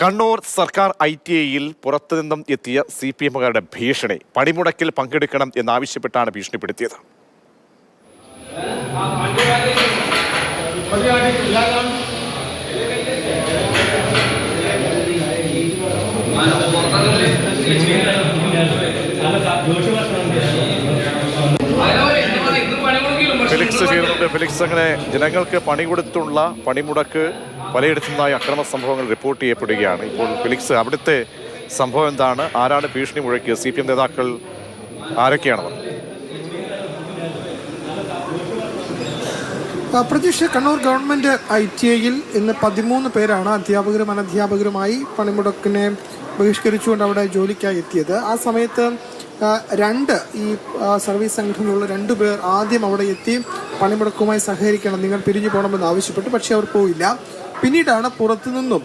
കണ്ണൂർ സർക്കാർ I T ഐയിൽ പുറത്തുനിന്നും എത്തിയ സി പി എമ്മുകാരുടെ ഭീഷണി പണിമുടക്കിൽ പങ്കെടുക്കണം എന്നാവശ്യപ്പെട്ടാണ് ഭീഷണിപ്പെടുത്തിയത്. ഫെലിക്സ് ചെയ്യുന്നുണ്ട് ഫിലിക്സ് അങ്ങനെ ജനങ്ങൾക്ക് പണി കൊടുത്തുള്ള പണിമുടക്ക് പലയിടത്തു നിന്നായി അക്രമ സംഭവങ്ങൾ റിപ്പോർട്ട് ചെയ്യപ്പെടുകയാണ്. ഇപ്പോൾ ഫിലിക്സ് അവിടുത്തെ സംഭവം എന്താണ്? ആരാണ് ഭീഷണി മുഴക്കിയത്? സി പി എം നേതാക്കൾ ആരൊക്കെയാണവർ? പ്രതീക്ഷ കണ്ണൂർ ഗവൺമെന്റ് ഐ ടി ഐയിൽ ഇന്ന് പതിമൂന്ന് പേരാണ് അധ്യാപകരും അനധ്യാപകരുമായി പണിമുടക്കിനെ ബഹിഷ്കരിച്ചുകൊണ്ട് അവിടെ ജോലിക്കായി എത്തിയത്. ആ സമയത്ത് രണ്ട് ഈ സർവീസ് സംഘടനയിലുള്ള രണ്ട് പേർ ആദ്യം അവിടെ എത്തി. പണിമുടക്കുമായി സഹകരിക്കണം. നിങ്ങൾ പിരിഞ്ഞു പോകണമെന്ന് ആവശ്യപ്പെട്ടു പക്ഷേ അവർ പോയില്ല. പിന്നീടാണ് പുറത്തുനിന്നും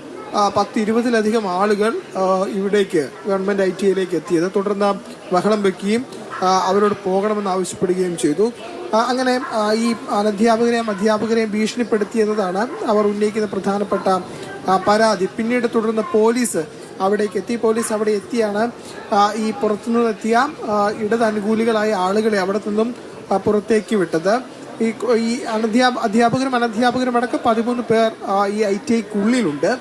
പത്ത് ഇരുപതിലധികം ആളുകൾ ഇവിടേക്ക് ഗവൺമെന്റ് ഐ ടി ഐയിലേക്ക് എത്തിയത്. തുടർന്ന് ബഹളം വെക്കുകയും അവരോട് പോകണമെന്ന് ആവശ്യപ്പെടുകയും ചെയ്തു. അങ്ങനെ ഈ അനധ്യാപകരെയും അധ്യാപകരെയും ഭീഷണിപ്പെടുത്തി എന്നതാണ് അവർ ഉന്നയിക്കുന്ന പ്രധാനപ്പെട്ട പരാതി. പിന്നീട് തുടർന്ന് പോലീസ് അവിടേക്ക് എത്തി. പോലീസ് അവിടെ എത്തിയാണ് ഈ പുറത്തുനിന്ന് എത്തിയ ആ, ഇടത് ആളുകളെ അവിടെ നിന്നും പുറത്തേക്ക് വിട്ടത്. ഈ ഈ അനധ്യാപ അധ്യാപകരും അനധ്യാപകരും അടക്കം പതിമൂന്ന് പേർ ഈ ഐ ടി ഐക്കുള്ളിലുണ്ട്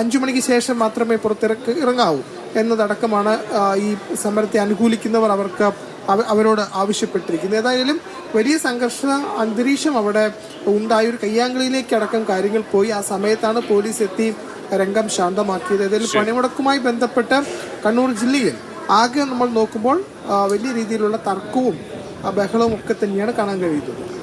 അഞ്ചു മണിക്ക് ശേഷം മാത്രമേ പുറത്തിറക്ക് ഇറങ്ങാവൂ എന്നതടക്കമാണ് ഈ സമരത്തെ അനുകൂലിക്കുന്നവർ അവർക്ക് അവരോട് ആവശ്യപ്പെട്ടിരിക്കുന്നത്. ഏതായാലും വലിയ സംഘർഷ അന്തരീക്ഷം അവിടെ ഉണ്ടായ. ഒരു കയ്യാങ്കളിയിലേക്ക് അടക്കം കാര്യങ്ങൾ പോയി. ആ സമയത്താണ് പോലീസ് എത്തി രംഗം ശാന്തമാക്കിയത്. ഏതായാലും പണിമുടക്കുമായി ബന്ധപ്പെട്ട് കണ്ണൂർ ജില്ലയിൽ ആകെ നമ്മൾ നോക്കുമ്പോൾ വലിയ രീതിയിലുള്ള തർക്കവും ആ, ബഹളവും ഒക്കെ തന്നെയാണ് കാണാൻ കഴിയുന്നത്.